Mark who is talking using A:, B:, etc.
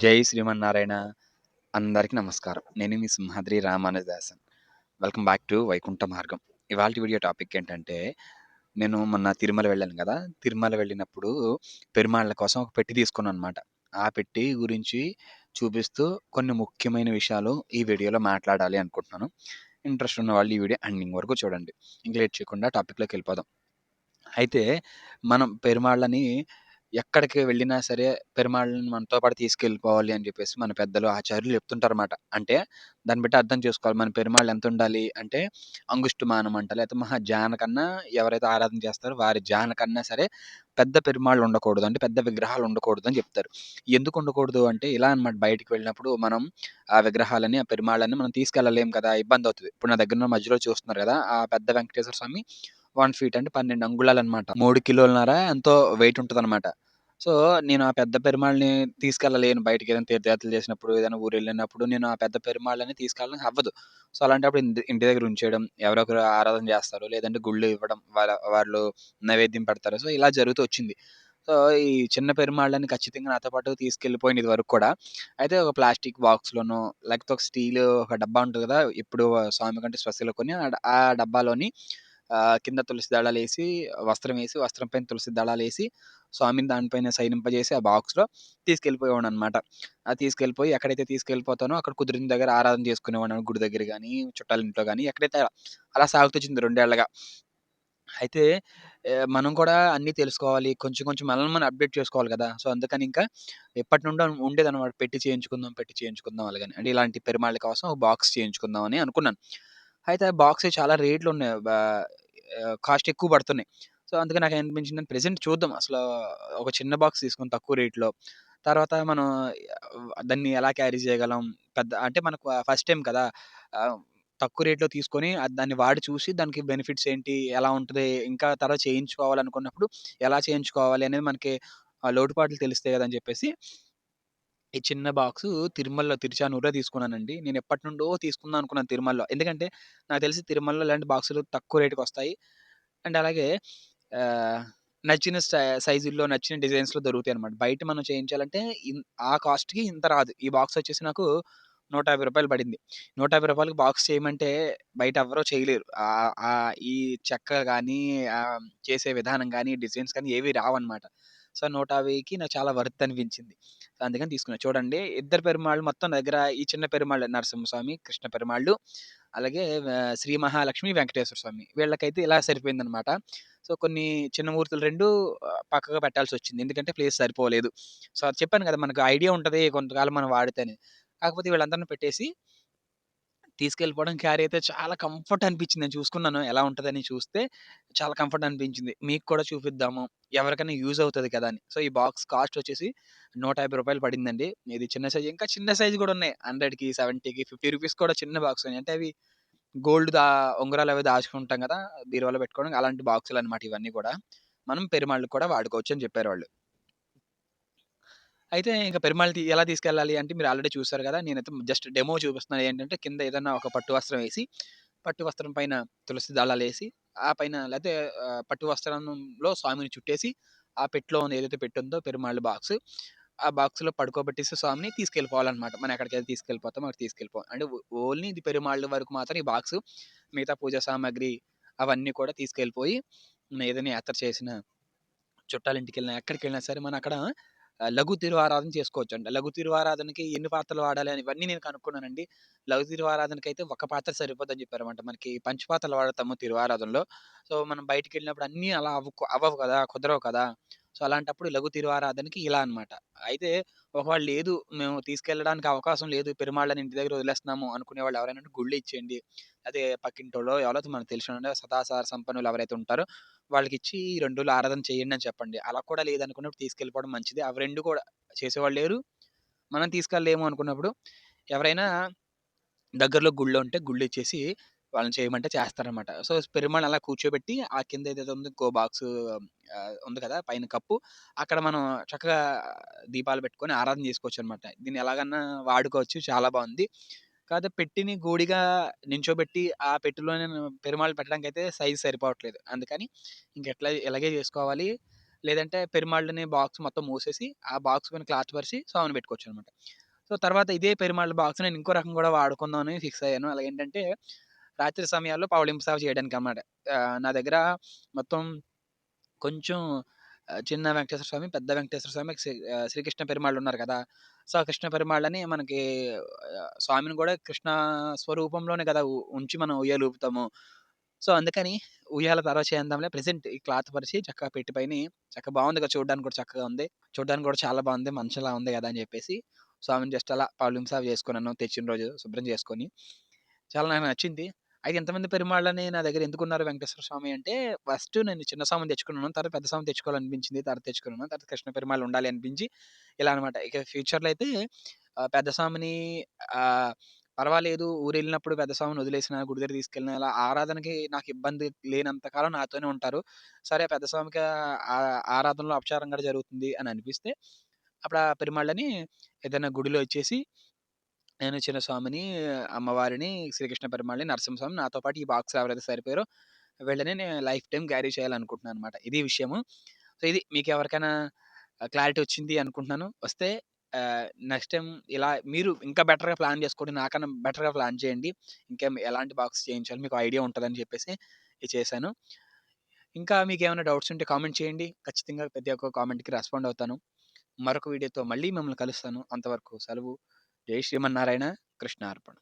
A: జై శ్రీమన్నారాయణ అందరికీ నమస్కారం. నేను మీ Simhadri Ramanudasan welcome back to Vaikuntha Margam. ఇవాళ వీడియో టాపిక్ ఏంటంటే నేను మొన్న తిరుమల వెళ్ళాను కదా తిరుమల వెళ్ళినప్పుడు పెరుమాళ్ళ కోసం ఒక పెట్టి తీసుకున్నాను అనమాట ఆ పెట్టి గురించి చూపిస్తూ కొన్ని ముఖ్యమైన విషయాలు ఈ వీడియోలో మాట్లాడాలి అనుకుంటున్నాను. ఇంట్రెస్ట్ ఉన్న వాళ్ళు ఈ వీడియో ఎండింగ్ వరకు చూడండి. ఇంక లేట్ చేయకుండా టాపిక్లోకి వెళ్ళిపోదాం. అయితే మనం పెరుమాళ్ళని ఎక్కడికి వెళ్ళినా సరే పెరుమాళ్ళని మనతో పాటు తీసుకెళ్ళిపోవాలి అని చెప్పేసి మన పెద్దలు ఆచార్యులు చెప్తుంటారన్నమాట. అంటే దాన్ని బట్టి అర్థం చేసుకోవాలి. మన పెరుమాళ్ళు ఎంత ఉండాలి అంటే అంగుష్టుమానం అంట లేకపోతే మహా జాన కన్నా ఎవరైతే ఆరాధన చేస్తారో వారి జాన కన్నా సరే పెద్ద పెరుమాళ్ళు ఉండకూడదు. అంటే పెద్ద విగ్రహాలు ఉండకూడదు అని చెప్తారు. ఎందుకు ఉండకూడదు అంటే ఇలా అన్నమాట బయటికి వెళ్ళినప్పుడు మనం ఆ విగ్రహాలని, ఆ పెరుమాళ్ళని మనం తీసుకెళ్ళలేము కదా! ఇబ్బందవుతది. ఇప్పుడు నా దగ్గర ఉన్న మధ్యలో చూస్తున్నారు కదా! ఆ పెద్ద వెంకటేశ్వర స్వామి వన్ ఫీట్ అంటే పన్నెండు అంగుళాలు అనమాట మూడు కిలోలన్నర ఎంతో వెయిట్ ఉంటదనమాట. సో, నేను ఆ పెద్ద పెరుమాళ్ళని తీసుకెళ్ళలేను బయటికి ఏదైనా తీర్థయాత్రలు చేసినప్పుడు, ఏదైనా ఊరెళ్ళినప్పుడు నేను ఆ పెద్ద పెరుమాళ్ళని తీసుకెళ్ళడానికి అవ్వదు. సో, అలాంటప్పుడు ఇంటి ఇంటి దగ్గర ఉంచేయడం, ఎవరో ఒకరు ఆరాధన చేస్తారు. లేదంటే గుళ్ళో ఇవ్వడం. వాళ్ళ వాళ్ళు నైవేద్యం పెడతారు. సో, ఇలా జరుగుతూ వచ్చింది. సో, ఈ చిన్న పెరుమాళ్ళని ఖచ్చితంగా నాతో పాటు తీసుకెళ్ళిపోయాను ఇదివరకు కూడా. అయితే ఒక ప్లాస్టిక్ బాక్స్‌లోనో లేకపోతే ఒక స్టీలు ఒక డబ్బా ఉంటది కదా! ఇప్పుడు స్వామి కంటే స్పెషల్‌గా కొని ఆ డ ఆ డబ్బాలోని ఆహ్, కింద తులసి దళాలేసి, వస్త్రం ఏసి, వస్త్రం పైన తులసి దళాలేసి, స్వామిని దానిపైన సైనింపజేసి ఆ బాక్స్‌లో తీసుకెళ్ళిపోయేవాడిననమాట. ఆ తీసుకెళ్ళిపోయి ఎక్కడైతే తీసుకెళ్ళిపోతానో అక్కడ కుదిరిన దగ్గర ఆరాధన చేసుకునేవాడిని. గుడి దగ్గర కానీ చుట్టాల ఇంట్లో కానీ ఎక్కడైతే అలా సాగుతొచ్చింది రెండేళ్ళగా అయితే మనం కూడా అన్నీ తెలుసుకోవాలి. కొంచెం కొంచెం మనల్ని మనం అప్‌డేట్ చేసుకోవాలి కదా! సో, అందుకని ఇంకా ఎప్పటి ఎప్పటినుండో ఉండేదనమాట. పెట్టి చేయించుకుందాం, పెట్టి చేయించుకుందాం అలాగని. అంటే ఇలాంటి పెరుమాళ్ళ కోసం ఒక బాక్స్ చేయించుకుందాం అని అనుకున్నాను. అయితే ఆ బాక్స్ చాలా రేట్లు ఉన్నాయి కాస్ట్ ఎక్కువ పడుతున్నాయి. సో, అందుకే నాకేమనిపించిందంటే ప్రెజెంట్ చూద్దాం అసలు ఒక చిన్న బాక్స్ తీసుకొని తక్కువ రేట్‌లో. తర్వాత మనం దాన్ని ఎలా క్యారీ చేయగలం? పెద్ద అంటే మనకు ఫస్ట్ టైం కదా! తక్కువ రేట్‌లో తీసుకొని దాన్ని వాడి చూసి దానికి బెనిఫిట్స్ ఏంటి? ఎలా ఉంటుంది ఇంకా తర్వాత చేయించుకోవాలనుకున్నప్పుడు ఎలా చేయించుకోవాలి అనేది మనకి లోటుపాట్లు తెలుస్తాయి కదా! అని చెప్పేసి ఈ చిన్న బాక్స్ తిరుమలలో తిరుచానూరులో తీసుకున్నానండి. నేను ఎప్పటి నుండో తీసుకుందాం అనుకున్నాను తిరుమలలో. ఎందుకంటే నాకు తెలిసి తిరుమలలో ఇలాంటి బాక్సులు తక్కువ రేట్‌కొస్తాయి. అండ్ అలాగే ఆహ్, నచ్చిన సై సైజుల్లో, నచ్చిన డిజైన్స్‌లో దొరుకుతాయనమాట. బయట మనం చేయించాలంటే ఇన్ ఆ కాస్ట్‌కి ఇంత రాదు. ఈ బాక్స్ వచ్చేసి నాకు రూ. 150 పడింది. రూ. 150కి బాక్స్ చేయమంటే బయట ఎవ్వరు చేయలేరు. ఆహ్, ఆహ్, ఈ చెక్క గానీ, ఆహ్, చేసే విధానం గానీ, డిజైన్స్ కానీ ఏవి రావన్నమాట. సో, 150కి నాకు చాలా వర్త్ అనిపించింది. సో, అందుకని తీసుకున్నా. చూడండి ఇద్దరు పెరుమాళ్ళు మొత్తం నా దగ్గర ఈ చిన్న పెరుమాళ్ళే నరసింహస్వామి, కృష్ణ పెరుమాళ్ళు, అలాగే ఆహ్, శ్రీ మహాలక్ష్మి, వెంకటేశ్వర స్వామి. వీళ్ళకైతే ఇలా సరిపోయిందనమాట. సో, కొన్ని చిన్న మూర్తులు రెండు పక్కగా పెట్టాల్సి వచ్చింది ఎందుకంటే ప్లేస్ సరిపోలేదు. సో, అది చెప్పాను కదా! మనకు ఐడియా ఉంటుంది కొంతకాలం మనం వాడితే అని. కాకపోతే వీళ్ళందరిని పెట్టేసి తీసుకెళ్ళిపోవడం క్యారీ అయితే చాలా కంఫర్ట్ అనిపించింది. నేను చూసుకున్నాను ఎలా ఉంటుందని చూస్తే చాలా కంఫర్ట్ అనిపించింది. మీకు కూడా చూపిద్దాము. ఎవరికైనా యూజ్ అవుతుంది కదా! అని. సో, ఈ బాక్స్ కాస్ట్ వచ్చేసి నూట యాభై రూపాయలు పడిందండి. ఇది చిన్న సైజ్ ఇంకా చిన్న సైజ్ కూడా ఉన్నాయి. 100కి, 70కి, 50 రూపీస్ కూడా చిన్న బాక్స్ ఉన్నాయి. అంటే అవి గోల్డ్ దా ఉంగరాలు అవి దాచుకుంటాం కదా! బీరువాలో పెట్టుకోవడం అలాంటి బాక్సులన్నమాట ఇవన్నీ కూడా. మనం పెరుమాళ్ళు కూడా వాడుకోవచ్చు అని చెప్పారు వాళ్ళు. అయితే ఇంకా పెరుమాళ్ళు ఎలా తీసుకెళ్ళాలి అంటే మీరు ఆల్రెడీ చూసారు కదా! నేనైతే జస్ట్ డెమో చూపిస్తున్నాను. ఏంటంటే కింద ఏదన్నా ఒక పట్టు వస్త్రం వేసి పట్టు వస్త్రం పైన తులసి దళాలేసి, ఆ పైన లేతే పట్టు వస్త్రంలో స్వామిని చుట్టేసి, ఆ పెట్టులో ఏదైతే పెట్టుందో పెరుమాళ్ళు బాక్స్, ఆ బాక్స్‌లో పడుకోబెట్టేసి స్వామిని తీసుకెళ్ళిపోవాలన్నమాట. మనం ఎక్కడికైతే తీసుకెళ్ళిపోతాం అక్కడ తీసుకెళ్ళిపో అంటే ఓన్లీ ఇది పెరుమాళ్ళ వరకు మాత్రం ఈ బాక్స్ మిగతా పూజా సామాగ్రి అవన్నీ కూడా తీసుకెళ్ళిపోయి, ఏదైనా యాత్ర చేసినా, ఎక్కడికి వెళ్ళినా సరే మనం అక్కడ లఘు తిరువారాధన చేసుకోవచ్చు అండి లఘు తిరువారాధనకి ఎన్ని పాత్రలు వాడాలి అని ఇవన్నీ నేను కనుక్కున్నానండి. లఘు తిరువారాధనకి అయితే ఒక పాత్ర సరిపోద్దని చెప్పారన్నమాట. మనకి పంచపాత్రలు వాడతాము తిరువారాధనలో. సో, మనం బయటికి వెళ్ళినప్పుడు అన్నీ అలా అవ్వు అవ్వవు కదా! కుదరవు కదా! సో, అలాంటప్పుడు లఘు తిరువారాధనకి ఇలా అనమాట అయితే ఒకవేళ లేదు మేము తీసుకెళ్ళడానికి అవకాశం లేదు. పెరుమాళ్ళని ఇంటి దగ్గర వదిలేస్తున్నాము అనుకునే వాళ్ళు ఎవరైనా ఉంటే గుళ్ళో ఇచ్చేయండి. అదే పక్కింటోళ్ళో ఎవరో మనకు తెలిసినోళ్ళో సదాచార సంపన్నులు ఎవరైతే ఉంటారో వాళ్ళకిచ్చి 2 రోజులు ఆరాధన చేయండి అని చెప్పండి. అలా కూడా లేదనుకున్నప్పుడు తీసుకెళ్ళిపోవడం మంచిది. అవి 2 కూడా చేసేవాళ్ళు లేరు. మనం తీసుకెళ్ళలేము అనుకున్నప్పుడు ఎవరైనా దగ్గరలో గుళ్ళో ఉంటే గుళ్ళో ఇచ్చేసి వాళ్ళని చేయమంటే చేస్తారనమాట. సో, పెరుమాళ్ అలా కూర్చోబెట్టి ఆ కింద ఏదైతే ఉందో ఇంకో బాక్సు ఆహ్, ఉంది కదా! పైన కప్పు అక్కడ మనం చక్కగా దీపాలు పెట్టుకొని ఆరాధన చేసుకోవచ్చనమాట. దీన్ని ఎలాగన్నా వాడుకోవచ్చు. చాలా బావుంది. కాకపోతే పెట్టిని గూడిగా నించోబెట్టి ఆ పెట్టెలోనే పెరుమాళ్ పెట్టడానికైతే సైజ్ సరిపోవట్లేదు. అందుకని ఇంకెట్లా ఇలాగే చేసుకోవాలి.
B: లేదంటే పెరుమాళ్ళని బాక్స్ మొత్తం మూసేసి, ఆ బాక్స్ పైన క్లాత్ పరిచి స్వామిని పెట్టుకోవచ్చనమాట. సో, తర్వాత ఇదే పెరుమాళ్ళ బాక్స్ నేను ఇంకో రకంగా కూడా వాడుకుందాం అని ఫిక్స్ అయ్యాను. అలాగేంటంటే రాత్రి సమయాల్లో పవళింపు సేవ చేయడానికనమాట. అన్నమాట నా దగ్గర మొత్తం కొంచెం చిన్న వెంకటేశ్వర స్వామి, పెద్ద వెంకటేశ్వర స్వామి, శ్రీ శ్రీకృష్ణ పెరుమాళ్ళు ఉన్నారు కదా! సో, ఆ కృష్ణ పెరుమాళ్ళని మనకి స్వామిని కూడా కృష్ణ స్వరూపంలోనే కదా! ఉంచి మనం ఉయ్యాలు ఊపుతాము. సో, అందుకని ఉయ్యాల తర్వాత చేద్దాంలే ప్రజెంట్ ఈ క్లాత్ పరిచి చక్కగా పెట్టి పైన చక్కగా బాగుంది కదా! చూడడానికి కూడా చక్కగా ఉంది. చూడడానికి కూడా చాలా బాగుంది మంచంలా ఉంది కదా! అని చెప్పేసి స్వామిని జస్ట్ అలా పవళింపు చేసుకున్నాను తెచ్చిన రోజు శుభ్రం చేసుకొని. చాలా నాకు నచ్చింది. అయితే ఇంతమంది పెరుమాళ్ళని నా దగ్గర ఎందుకున్నారు వెంకటేశ్వర స్వామి అంటే, ఫస్ట్ నేను చిన్న స్వామిని తెచ్చుకున్నాను. తర్వాత పెద్ద స్వామి తెచ్చుకోవాలనిపించింది. తర్వాత తెచ్చుకున్నాను. తర్వాత కృష్ణ పెరుమాళ్ళు ఉండాలి అనిపించి ఇలా అనమాట. ఇక ఫ్యూచర్‌లో అయితే ఆహ్, పెద్ద స్వామిని ఆహ్, పర్వాలేదు ఊరెళ్ళినప్పుడు పెద్ద స్వామిని వదిలేసిన గుడి దగ్గర తీసుకెళ్ళిన అలా ఆరాధనకి నాకు ఇబ్బంది లేనంత కాలం నాతోనే ఉంటారు. సరే పెద్ద స్వామికి ఆరాధనలో అపచారం కూడా జరుగుతుంది అని అనిపిస్తే, అప్పుడు ఆ పెరుమాళ్ళని ఏదైనా గుడిలో ఇచ్చేసి నేను చిన్న స్వామిని, అమ్మవారిని, శ్రీకృష్ణ పెరుమాళ్ళని, నరసింహస్వామి నాతో పాటు ఈ బాక్స్‌లో ఎవరైతే సరిపోయారో వీళ్ళని నేను లైఫ్ టైమ్ క్యారీ చేయాలనుకుంటున్నాననమాట. ఇది విషయము. సో, ఇది మీకెవరికైనా ఆహ్, క్లారిటీ వచ్చింది అనుకుంటున్నాను. వస్తే ఆహ్, నెక్స్ట్ టైమ్ ఇలా మీరు ఇంకా బెటర్‌గా ప్లాన్ చేసుకోండి. నాకన్నా బెటర్‌గా ప్లాన్ చేయండి. ఇంకా ఎలాంటి బాక్స్ చేయించాలో మీకు ఐడియా ఉంటదని చెప్పేసి ఇది చేశాను. ఇంకా మీకేమైనా డౌట్స్ ఉంటే కామెంట్ చేయండి. ఖచ్చితంగా ప్రతి ఒక్క కామెంట్‌కి రెస్పాండ్ అవుతాను. మరొక వీడియోతో మళ్ళీ మిమ్మల్ని కలుస్తాను. అంతవరకు సెలవు. జై శ్రీమన్నారాయణ. కృష్ణార్పణ.